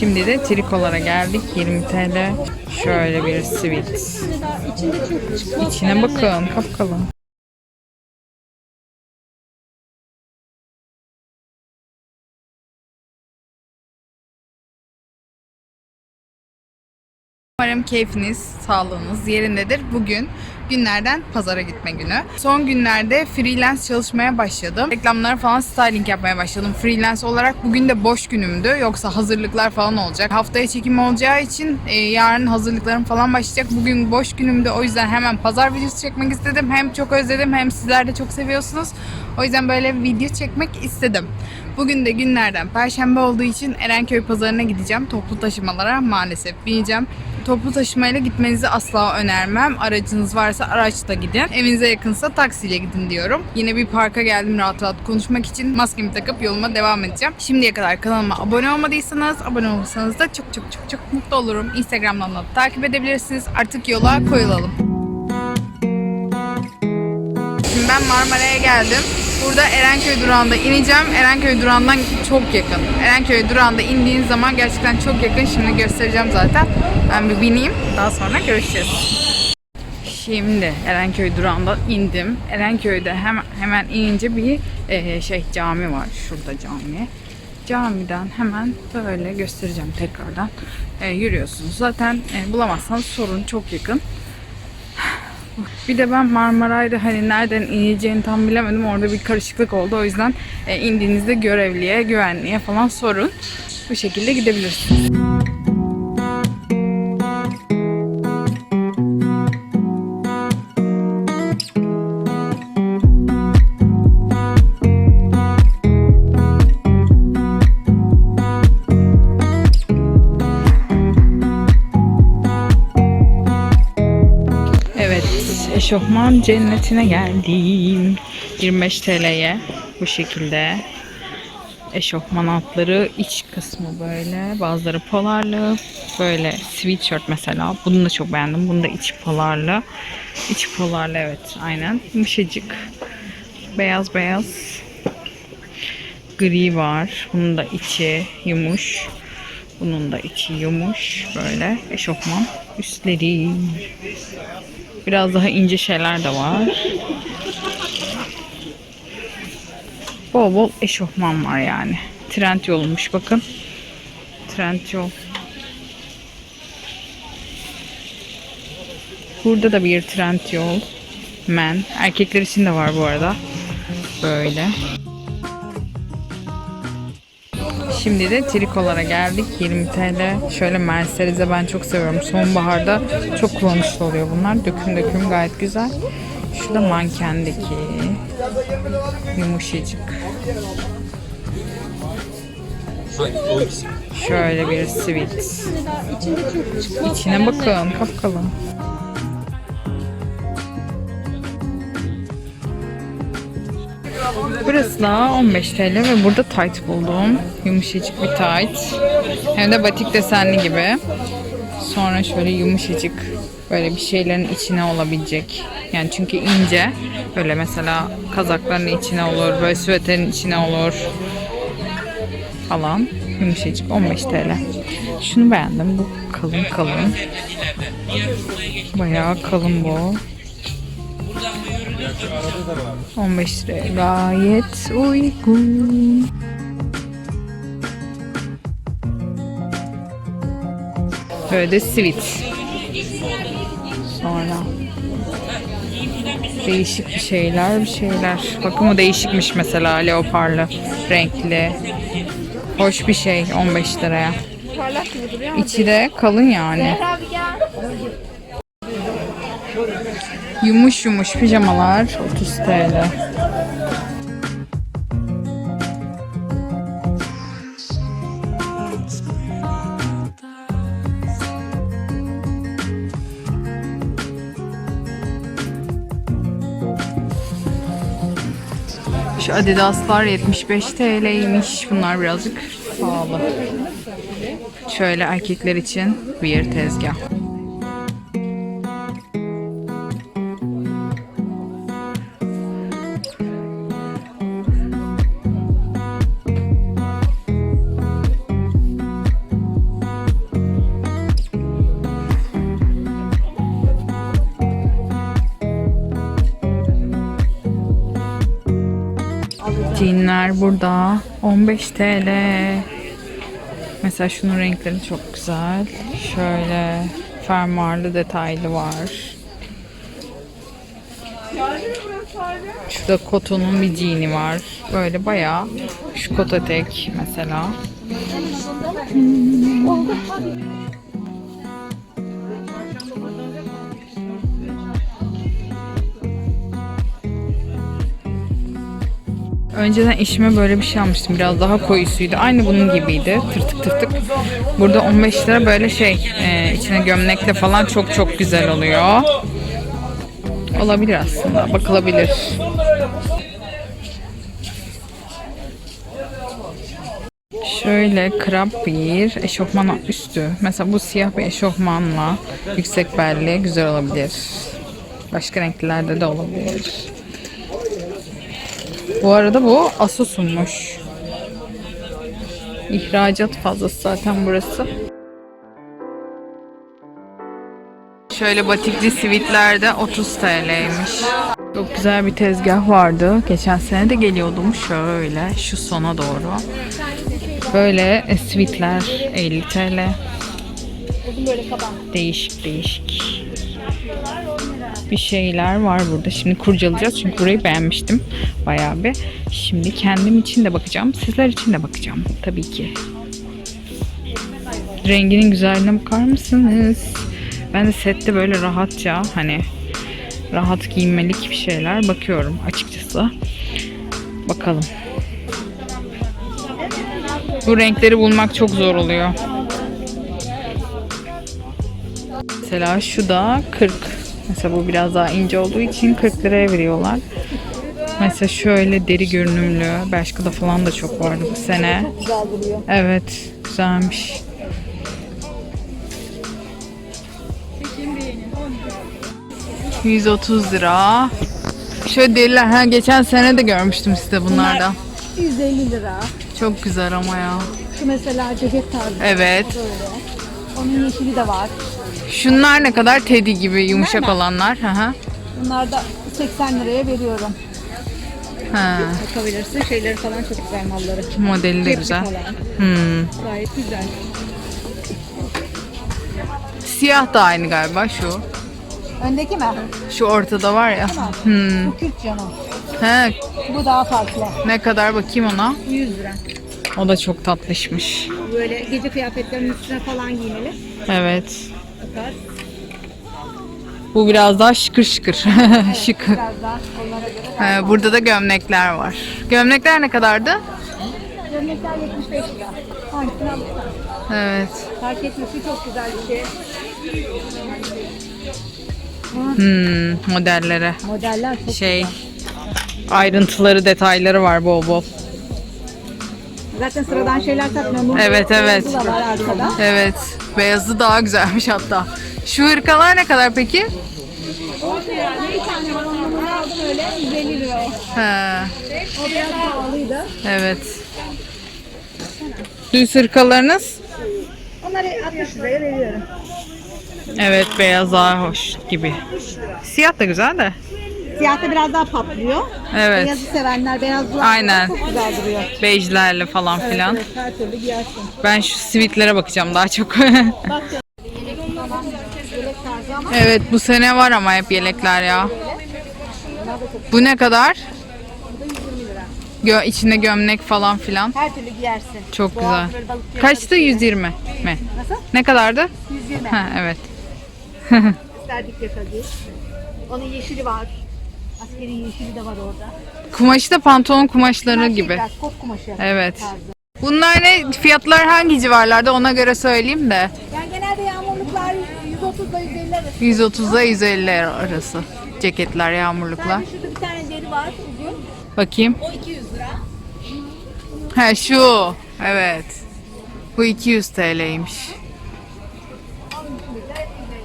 Şimdi de trikolara geldik. 20 TL. Şöyle bir sweet. İçine bakın kapkalın. Keyfiniz, sağlığınız yerindedir. Bugün günlerden pazara gitme günü. Son günlerde freelance çalışmaya başladım. Reklamlara falan styling yapmaya başladım freelance olarak. Bugün de boş günümdü. Yoksa hazırlıklar falan olacak. Haftaya çekim olacağı için e, yarın hazırlıklarım falan başlayacak. Bugün boş günümdü. O yüzden hemen pazar videosu çekmek istedim. Hem çok özledim hem sizler de çok seviyorsunuz. O yüzden böyle bir video çekmek istedim. Bugün de günlerden perşembe olduğu için Erenköy pazarına gideceğim. Toplu taşımalara maalesef bineceğim. Toplu taşımayla gitmenizi asla önermem. Aracınız varsa araçla gidin. Evinize yakınsa taksiyle gidin diyorum. Yine bir parka geldim rahat rahat konuşmak için. Maskemi takıp yoluma devam edeceğim. Şimdiye kadar kanalıma abone olmadıysanız, abone olursanız da çok çok çok çok mutlu olurum. Instagram'dan da takip edebilirsiniz. Artık yola koyulalım. Ben Marmara'ya geldim. Burada Erenköy durağında ineceğim. Erenköy durağından çok yakın. Erenköy durağında indiğin zaman gerçekten çok yakın. Şimdi göstereceğim zaten. Ben bir bineyim. Daha sonra görüşeceğiz. Şimdi Erenköy durağında indim. Erenköy'de hemen hemen inince bir e, şey cami var. Şurada cami. Camiden hemen böyle göstereceğim tekrardan. E, yürüyorsunuz. Zaten e, bulamazsanız sorun çok yakın. Bir de ben Marmaray'da hani nereden ineceğini tam bilemedim. Orada bir karışıklık oldu. O yüzden e, indiğinizde görevliye, güvenliğe falan sorun. Bu şekilde gidebilirsiniz. Eşofman cennetine geldim. 25 TL'ye bu şekilde. Eşofman altları iç kısmı böyle. Bazıları polarlı. Böyle sweatshirt mesela. Bunu da çok beğendim. Bunu da iç polarlı. İç polarlı evet aynen. Yumuşacık. Beyaz beyaz. Gri var. Bunun da içi yumuş. Bunun da içi yumuş. Böyle eşofman. Üstleri. Biraz daha ince şeyler de var. Bol bol eşofman var yani. Trend yolmuş bakın. Trend yol. Burada da bir trend yol. Men. Erkekler için de var bu arada. Böyle. Şimdi de trikolara geldik. 20 TL. Şöyle Mercedes'e ben çok seviyorum. Sonbaharda çok kullanışlı oluyor bunlar. Döküm döküm gayet güzel. Şu da mankendeki. Yumuşacık. Şöyle bir sweet. İçine bakın. Kapkalın. Burası da 15 TL ve burada tight buldum. Yumuşacık bir tight. Hem de batik desenli gibi. Sonra şöyle yumuşacık böyle bir şeylerin içine olabilecek. Yani çünkü ince. Böyle mesela kazakların içine olur, böyle süveterin içine olur falan. Yumuşacık 15 TL. Şunu beğendim. Bu kalın kalın. Bayağı kalın bu. 15 liraya gayet uygun. Böyle de sweet. Sonra değişik bir şeyler bir şeyler. Bakın bu değişikmiş mesela leoparlı, renkli. Hoş bir şey 15 liraya. İçi de kalın yani. Yumuş yumuş pijamalar 30 TL. Şu Adidas'lar 75 TL'ymiş. Bunlar birazcık pahalı. Şöyle erkekler için bir tezgah. Günler burada. 15 TL. Mesela şunun renkleri çok güzel. Şöyle fermuarlı detaylı var. Şurada kotonun bir jean'i var. Böyle bayağı şu kot etek mesela. Önceden eşime böyle bir şey almıştım. Biraz daha koyusuydu. Aynı bunun gibiydi. Tırtık tırtık. Burada 15 lira böyle şey e, içine gömlekle falan çok çok güzel oluyor. Olabilir aslında. Bakılabilir. Şöyle krap bir eşofman üstü. Mesela bu siyah bir eşofmanla yüksek belli güzel olabilir. Başka renklerde de olabilir. Bu arada bu Asus'unmuş. İhracat fazlası zaten burası. Şöyle batikli sivitlerde 30 TL'ymiş. Çok güzel bir tezgah vardı. Geçen sene de geliyordum şöyle şu sona doğru. Böyle e, sivitler 50 TL. Değişik değişik bir şeyler var burada. Şimdi kurcalayacağız çünkü burayı beğenmiştim bayağı bir. Şimdi kendim için de bakacağım. Sizler için de bakacağım tabii ki. Renginin güzelliğine bakar mısınız? Ben de sette böyle rahatça hani rahat giyinmelik bir şeyler bakıyorum açıkçası. Bakalım. Bu renkleri bulmak çok zor oluyor. Mesela şu da 40. Mesela bu biraz daha ince olduğu için 40 liraya veriyorlar. Mesela şöyle deri görünümlü. Bershka'da falan da çok vardı bu sene. Güzel duruyor. Evet, güzelmiş. ...130 lira. Şöyle deriler. Ha, geçen sene de görmüştüm size bunlardan. 150 lira. Çok güzel ama ya. Şu mesela ceket tarzı. Evet. Onun yeşili de var. Şunlar ne kadar teddy gibi yumuşak Bunlar mı? olanlar. Hı hı. Bunlar da 80 liraya veriyorum. Ha, Bakabilirsin. Şeyleri falan çok güzel malları. modeli de Cepli güzel. falan. Hmm. Gayet güzel. Siyah da aynı galiba şu. Öndeki mi? Şu ortada var ya. Hmm. Bu Kürt canım. He, Bu daha farklı. ne kadar bakayım ona. 100 lira. O da çok tatlışmış. Böyle gece kıyafetlerinin üstüne falan giymeli. Evet. Bakar. Bu biraz daha şıkır şıkır. Şık. Biraz daha onlara göre. Ee, burada da gömlekler var. Gömlekler ne kadardı? Gömlekler 75 lira. Hangisini alırsan. Evet. Fark etmesi çok güzel bir şey. Hmm, modellere. Modeller çok Şey ayrıntıları, detayları var bol bol. Zaten sıradan şeyler satmıyorum. Bunun Evet, evet. beyazı da var arkada. Evet. Beyazı daha güzelmiş hatta. Şu hırkalar ne kadar peki? Bir tane var onu bunu aldım öyle 150 lira o. He, O biraz pahalıydı. evet. Düz hırkalarınız? Onları 60 liraya veriyorum. Evet, beyaz daha hoş gibi. Siyah da güzel de. Siyahta biraz daha patlıyor. Evet. Beyazı sevenler beyazlar Aynen. çok güzel duruyor. Bejlerle falan filan. evet, her türlü giyersin. Ben şu sivitlere bakacağım daha çok. Bak ya. Tamam. Yelek tarzı ama evet bu sene var ama hep yelekler ya. Bu ne kadar? Gö içinde gömlek falan filan. her türlü giyersin. Çok Boğaz güzel. balık Kaçtı? bir şey. 120 mi? Nasıl? Ne kadardı? 120. Ha evet. İsterdik yakalı. Onun yeşili var. Askeri yeşili de var orada. Kumaşı da pantolon kumaşları Bunlar şey gibi. biraz kot kumaşı Evet. tarzı. Bunlar ne? Fiyatlar hangi civarlarda ona göre söyleyeyim de. Yani genelde yağmurluklar 130 ile 150 arası. 130 ile 150 arası. Ceketler, yağmurluklar. Yani şurada bir tane deri var uzun. Bakayım. O 200 lira. Ha şu. Evet. Bu 200 TL'ymiş.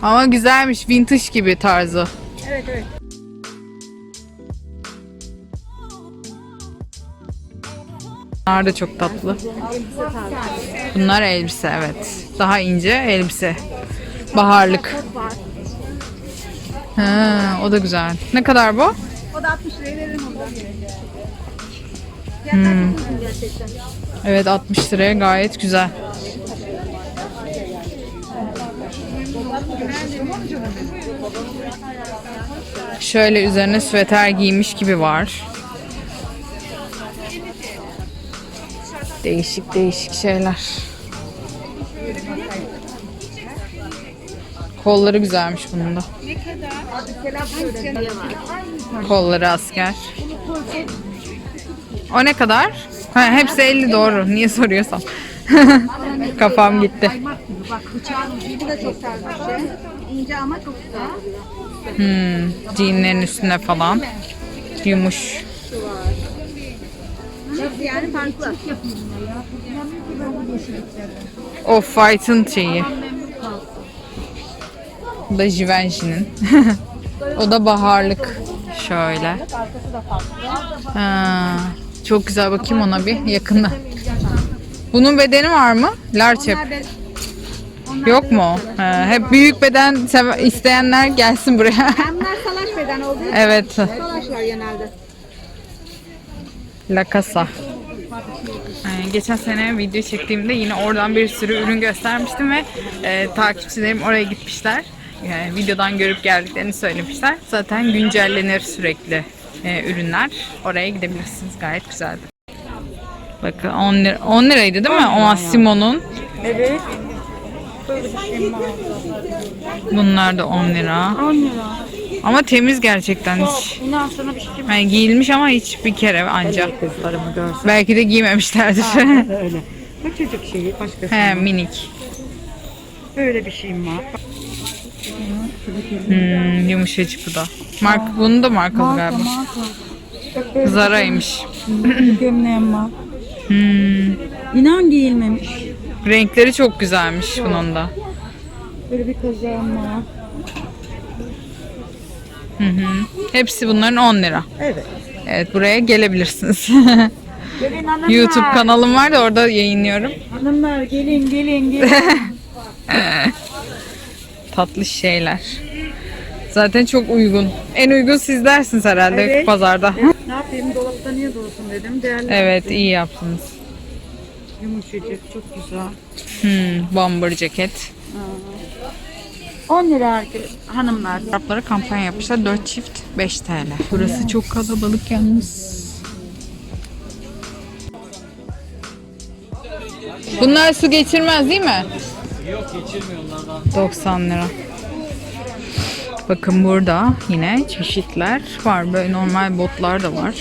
Ama güzelmiş. Vintage gibi tarzı. Evet evet. Bunlar da çok tatlı. Bunlar elbise evet. Daha ince elbise. Baharlık. Ha, o da güzel. Ne kadar bu? O da 60 liraya veririm gerçekten. Evet 60 liraya gayet güzel. Şöyle üzerine süveter giymiş gibi var. Değişik değişik şeyler. Kolları güzelmiş bunun da. Kolları asker. O ne kadar? Ha, hepsi 50 doğru. Niye soruyorsam. Kafam gitti. Hmm, jeanlerin üstüne falan. Yumuş. Hepsi yani farklı. Off-White'ın şeyi. Bu da Givenchy'nin. o da baharlık. Şöyle. Ha, çok güzel bakayım ona bir yakında. Bunun bedeni var mı? Large hep. Yok mu? Ha, hep büyük beden isteyenler gelsin buraya. Hem bunlar salaş beden olduğu için evet. salaş var genelde. La Casa. Yani geçen sene video çektiğimde yine oradan bir sürü ürün göstermiştim ve e, takipçilerim oraya gitmişler. Yani videodan görüp geldiklerini söylemişler. Zaten güncellenir sürekli e, ürünler. Oraya gidebilirsiniz. Gayet güzeldi. Bakın 10, lira, 10 liraydı değil mi? O Massimo'nun. Evet. Bunlar da 10 lira. 10 lira. Ama temiz gerçekten hiç. Bundan sonra bir şey mi? Yani giyilmiş ama hiç bir kere. Kızlarımı görsün. Belki de giymemişlerdir. Öyle. Bu çocuk şeyi başkası. He minik. Böyle bir şeyim var. Hmm, yumuşacık bu da. Mark, bunun da markalı galiba. Zara'ymış. Gömleğim var. Hmm, İnan giyilmemiş. renkleri çok güzelmiş bunun da. Böyle bir kazağım var. Hı hı. Hepsi bunların 10 lira. Evet. Evet buraya gelebilirsiniz. Gelin hanımlar. YouTube kanalım var da orada yayınlıyorum. Hanımlar gelin gelin gelin. Tatlı şeyler. Zaten çok uygun. En uygun sizlersiniz herhalde Evet. pazarda. ne yapayım dolapta niye dursun dedim. Değerli. Evet iyi yaptınız. Yumuşacık çok güzel. Hmm, bomber ceket. 10 lira herkes. Hanımlar. Araplara kampanya yapmışlar. 4 çift 5 TL. Burası çok kalabalık yalnız. Bunlar su geçirmez değil mi? Yok geçirmiyor onlardan. 90 lira. Bakın burada yine çeşitler var. Böyle normal botlar da var.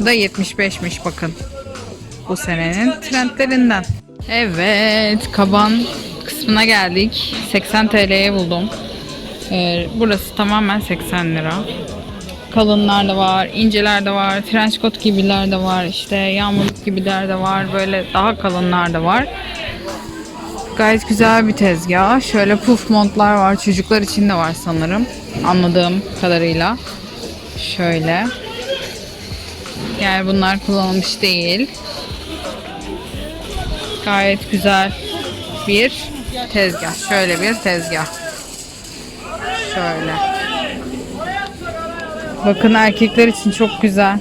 Bu da 75'miş bakın. Bu senenin trendlerinden. Evet, kaban kısmına geldik. 80 TL'ye buldum. Ee, burası tamamen 80 lira. Kalınlar da var, inceler de var, trench coat gibiler de var, işte yağmurluk gibiler de var, böyle daha kalınlar da var. Gayet güzel bir tezgah. Şöyle puf montlar var. Çocuklar için de var sanırım. Anladığım kadarıyla. Şöyle. Yani bunlar kullanılmış değil. Gayet güzel bir tezgah. Şöyle bir tezgah. Şöyle. Bakın erkekler için çok güzel.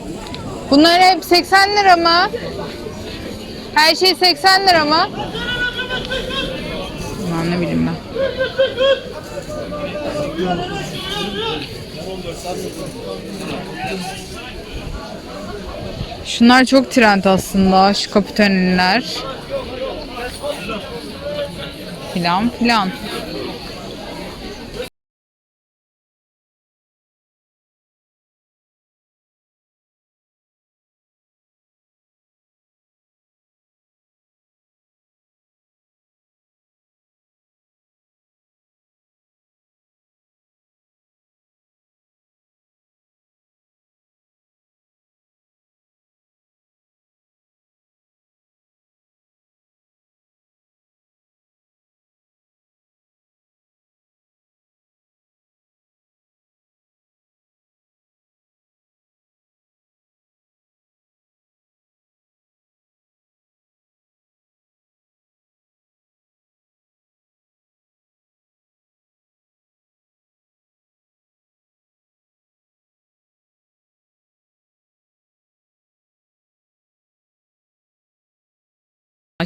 Bunlar hep 80 lira mı? Her şey 80 lira mı? Aman ne bileyim ben. Şunlar çok trend aslında. Şu kapitoniller. Filan filan.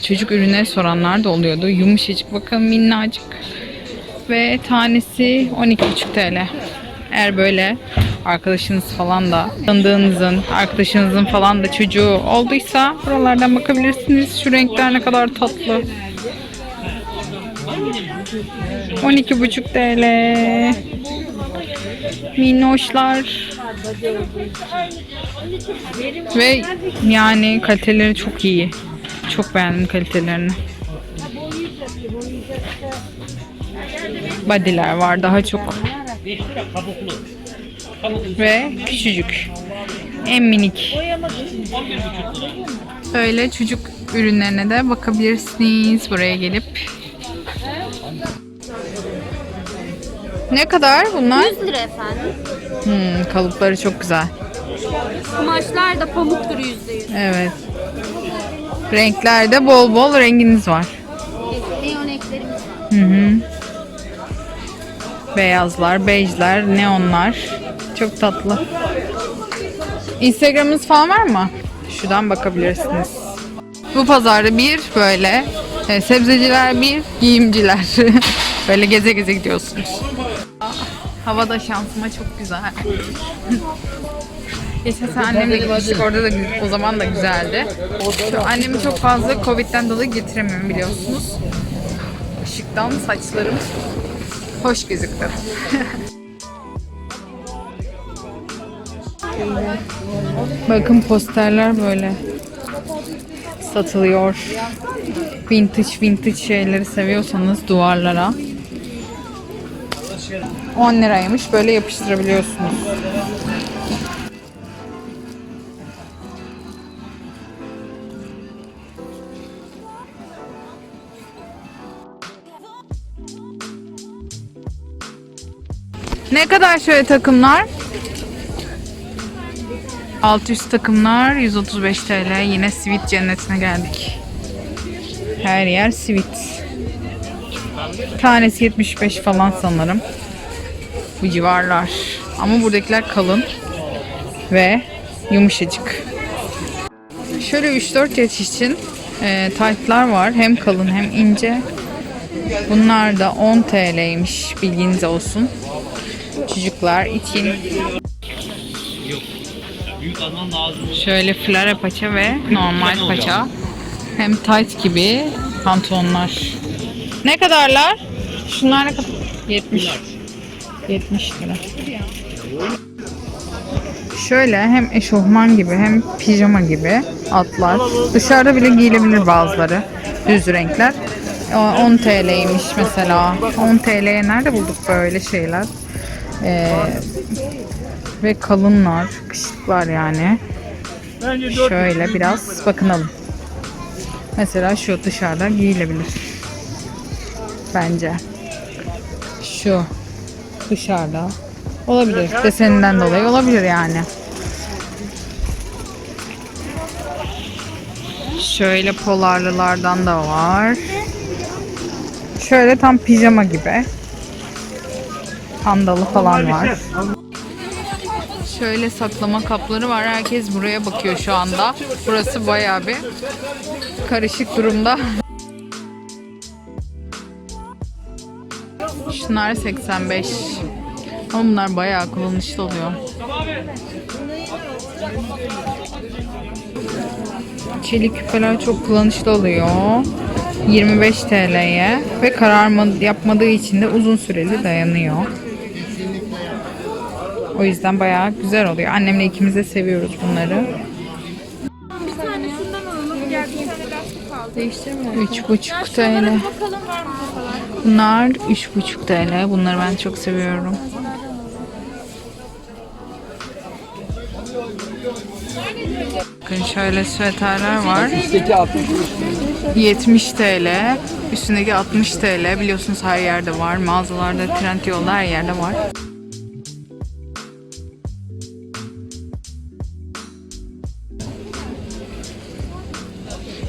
Çocuk ürüne soranlar da oluyordu. Yumuşacık bakın minnacık. Ve tanesi 12,5 TL. Eğer böyle arkadaşınız falan da tanıdığınızın, arkadaşınızın falan da çocuğu olduysa buralardan bakabilirsiniz. Şu renkler ne kadar tatlı. 12,5 TL. Minnoşlar. Ve yani kaliteleri çok iyi. Çok beğendim kalitelerini. Body'ler var daha çok. Ve küçücük. En minik. Böyle çocuk ürünlerine de bakabilirsiniz buraya gelip. Ne kadar bunlar? 100 lira efendim. Hmm, kalıpları çok güzel. Kumaşlar da pamuktur %100. Evet. Renklerde bol bol renginiz var. Neon eklerimiz var. Hı hı. Beyazlar, bejler, neonlar. Çok tatlı. Instagram'ınız falan var mı? Şuradan bakabilirsiniz. Bu pazarda bir böyle e, sebzeciler bir, giyimciler. böyle geze geze gidiyorsunuz. Havada şansıma çok güzel. Geçen sene annemle gitmiştik orada da o zaman da güzeldi. Şu annemi çok fazla Covid'den dolayı getiremiyorum biliyorsunuz. Işıktan saçlarım hoş gözüktü. Bakın posterler böyle satılıyor. Vintage vintage şeyleri seviyorsanız duvarlara 10 liraymış. Böyle yapıştırabiliyorsunuz. Ne kadar şöyle takımlar? Alt üst takımlar 135 TL. Yine sweet cennetine geldik. Her yer sweet. Tanesi 75 falan sanırım. Bu civarlar. Ama buradakiler kalın ve yumuşacık. Şöyle 3-4 yaş için e, taytlar var. Hem kalın hem ince. Bunlar da 10 TL'ymiş bilginiz olsun. Çocuklar için. Şöyle flare paça ve normal paça. Hem tight gibi pantolonlar. Ne kadarlar? Şunlar ne kadar? 70. 70 lira. Şöyle hem eşofman gibi hem pijama gibi atlar. Dışarıda bile giyilebilir bazıları. Düz renkler. O 10 TL'ymiş mesela. 10 TL'ye nerede bulduk böyle şeyler? Ee, ve kalınlar, kışlıklar yani. Şöyle biraz bakınalım. Mesela şu dışarıda giyilebilir. Bence. Şu dışarıda olabilir. Deseninden dolayı olabilir yani. Şöyle polarlılardan da var. Şöyle tam pijama gibi. Pandalı falan var. Şöyle saklama kapları var. Herkes buraya bakıyor şu anda. Burası bayağı bir karışık durumda. Şunlar 85. Ama bunlar bayağı kullanışlı oluyor. Çelik küpeler çok kullanışlı oluyor. 25 TL'ye ve kararma yapmadığı için de uzun süreli dayanıyor. O yüzden bayağı güzel oluyor. Annemle ikimiz de seviyoruz bunları. Üç buçuk TL. Bunlar üç buçuk TL. Bunları ben çok seviyorum. Bakın şöyle süveterler var. 70 TL. Üstündeki 60 TL. Biliyorsunuz her yerde var. Mağazalarda, Trendyol'da her yerde var.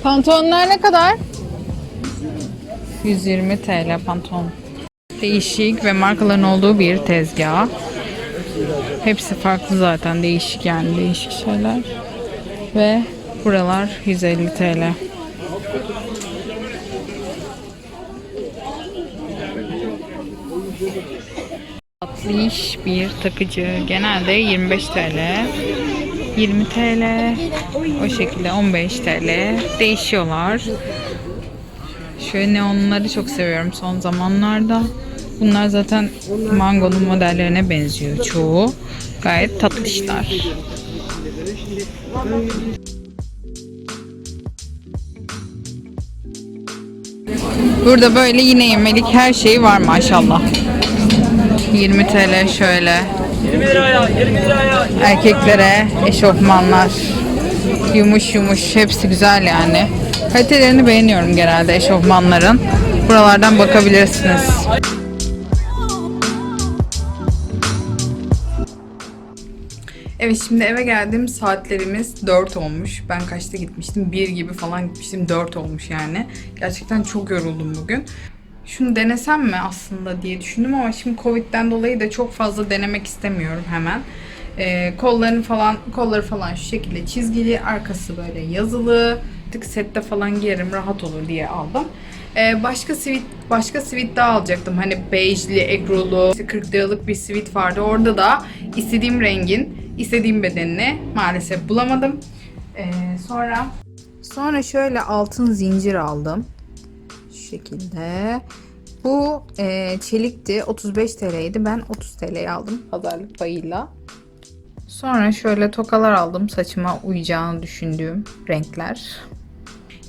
Pantolonlar ne kadar? 120 TL pantolon. Değişik ve markaların olduğu bir tezgah. Hepsi farklı zaten değişik yani değişik şeyler. Ve buralar 150 TL. Tatlı iş bir takıcı. Genelde 25 TL. 20 TL. O şekilde 15 TL. Değişiyorlar. Şöyle neonları çok seviyorum son zamanlarda. Bunlar zaten Mango'nun modellerine benziyor çoğu. Gayet tatlışlar. Burada böyle yine yemelik her şey var maşallah. 20 TL şöyle. 20 liraya, 20 liraya. Erkeklere eşofmanlar. Yumuş yumuş hepsi güzel yani. Kalitelerini beğeniyorum genelde eşofmanların. Buralardan bakabilirsiniz. Evet şimdi eve geldim saatlerimiz 4 olmuş. Ben kaçta gitmiştim? 1 gibi falan gitmiştim. 4 olmuş yani. Gerçekten çok yoruldum bugün. Şunu denesem mi aslında diye düşündüm ama şimdi Covid'den dolayı da çok fazla denemek istemiyorum hemen. Ee, kollarını falan kolları falan şu şekilde çizgili, arkası böyle yazılı. Artık sette falan giyerim rahat olur diye aldım. Ee, başka sivit başka sivit daha alacaktım. Hani bejli, egrolu, işte 40 liralık bir sivit vardı. Orada da istediğim rengin, istediğim bedenini maalesef bulamadım. Ee, sonra sonra şöyle altın zincir aldım. Şekilde. Bu e, çelikti. 35 TL'ydi. Ben 30 TL'ye aldım pazarlık payıyla. Sonra şöyle tokalar aldım. Saçıma uyacağını düşündüğüm renkler.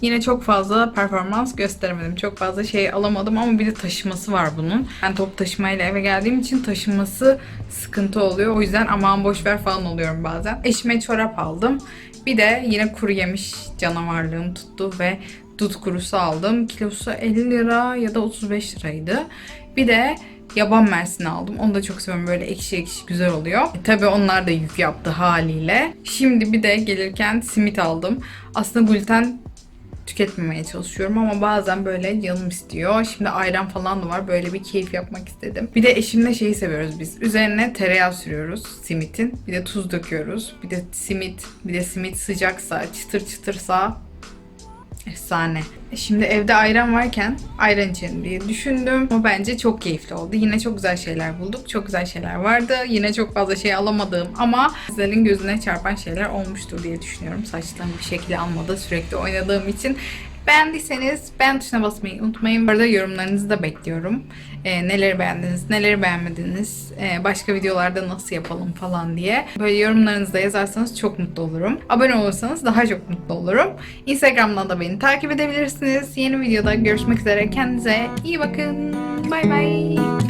Yine çok fazla performans gösteremedim. Çok fazla şey alamadım ama bir de taşıması var bunun. Ben top taşımayla eve geldiğim için taşıması sıkıntı oluyor. O yüzden aman boş ver falan oluyorum bazen. Eşime çorap aldım. Bir de yine kuru yemiş canavarlığım tuttu ve dut kurusu aldım. Kilosu 50 lira ya da 35 liraydı. Bir de yaban mersini aldım. Onu da çok seviyorum. Böyle ekşi ekşi güzel oluyor. E, tabii onlar da yük yaptı haliyle. Şimdi bir de gelirken simit aldım. Aslında gluten tüketmemeye çalışıyorum ama bazen böyle canım istiyor. Şimdi ayran falan da var. Böyle bir keyif yapmak istedim. Bir de eşimle şeyi seviyoruz biz. Üzerine tereyağı sürüyoruz simitin. Bir de tuz döküyoruz. Bir de simit, bir de simit sıcaksa, çıtır çıtırsa Efsane. Şimdi evde ayran varken ayran içelim diye düşündüm. Ama bence çok keyifli oldu. Yine çok güzel şeyler bulduk. Çok güzel şeyler vardı. Yine çok fazla şey alamadığım ama sizlerin gözüne çarpan şeyler olmuştur diye düşünüyorum. Saçlarım bir şekilde almadı. Sürekli oynadığım için. Beğendiyseniz beğen tuşuna basmayı unutmayın. Bu arada yorumlarınızı da bekliyorum. Ee, neleri beğendiniz, neleri beğenmediniz, ee, başka videolarda nasıl yapalım falan diye. Böyle yorumlarınızı da yazarsanız çok mutlu olurum. Abone olursanız daha çok mutlu olurum. Instagram'dan da beni takip edebilirsiniz. Yeni videoda görüşmek üzere. Kendinize iyi bakın. Bay bay.